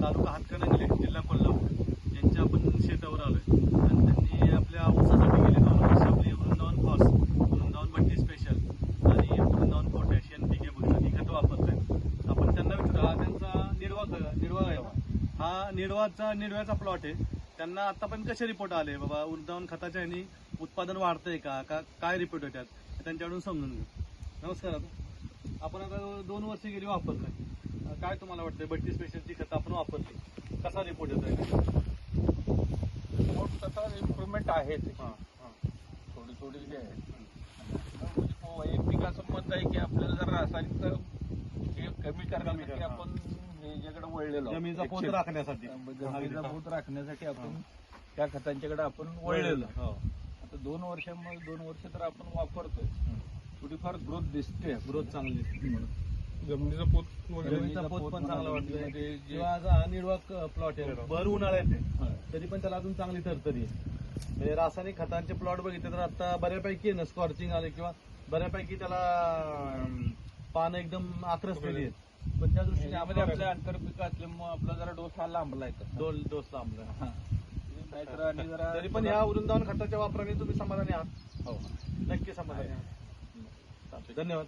तालुका हातकणंगले जिल्हा कोल्हापूर. यांच्या आपण शेतावर आलोय. आणि त्यांनी आपल्या ऊसासाठी गेले दोन वर्ष आपली वृंदावन फॉस वृंदावन मट्टी स्पेशल आणि Vrindavan potash N P K बघितलं खत खतं आपण त्यांना विचारू हा त्यांचा निर्वाह निर्वाह हा निर्वाहचा निर्वाहाचा प्लॉट आहे. त्यांना आतापर्यंत कसे रिपोर्ट आले? बाबा वृंदावन खताच्या ह्यानी उत्पादन वाढतंय का? काय रिपोर्ट होत्यात त्यांच्याकडून समजून घेऊ. नमस्कार आपण आता दोन वर्ष गेली वापरतोय. काय तुम्हाला वाटतंय? बत्तीस स्पेशलची खतं आपण वापरली. कसा रिपोर्ट येत आहे मग तसं इम्प्रुव्हमेंट आहे ते हां हां. थोडी थोडी जे आहे. म्हणजे वैयक्तिक असं मत आहे की आपल्याला जर रासायनिक हे कमी करण्यासाठी करणं, आपण ह्याच्याकडे वळलेलो. जमिनीचा पोत. राखण्यासाठी. जमिनीचा पोत राखण्यासाठी आपण त्या खतांच्याकडे आपण वळलेलो. हो. आता दोन वर्षांमध्ये दोन वर्ष तर आपण वापरतोय. थोडीफार ग्रोथ दिसते ग्रोथ चांगली दिसते. जमिनीचा पोत वगैरे जमिनीचा पोत पण चांगला वाटतोय. जमिनीमध्ये जे- किंवा आज हा प्लॉट आहे. भर उन्हाळ्यात आहे हा. तरी पण त्याला अजून चांगली तरतरी आहे. म्हणजे रासायनिक खतांचे प्लॉट बघितले तर आता बऱ्यापैकी आहे ना स्कॉर्चिंग आले किंवा बऱ्यापैकी त्याला अं, पानं एकदम आक्रसलेली आहेत. पण त्या दृष्टीने यामध्ये आपण आपल्या आंतरपिक असल्यामुळे आपला जरा डोस हा लांबला आहे. दोन डोस लांबला. नाहीतर आणि जरा तरी पण ह्या वृंदावन खताच्या वापराने तुम्ही समाधानी आहात. हो. नक्की समाधानी आहात. चालतंय. धन्यवाद.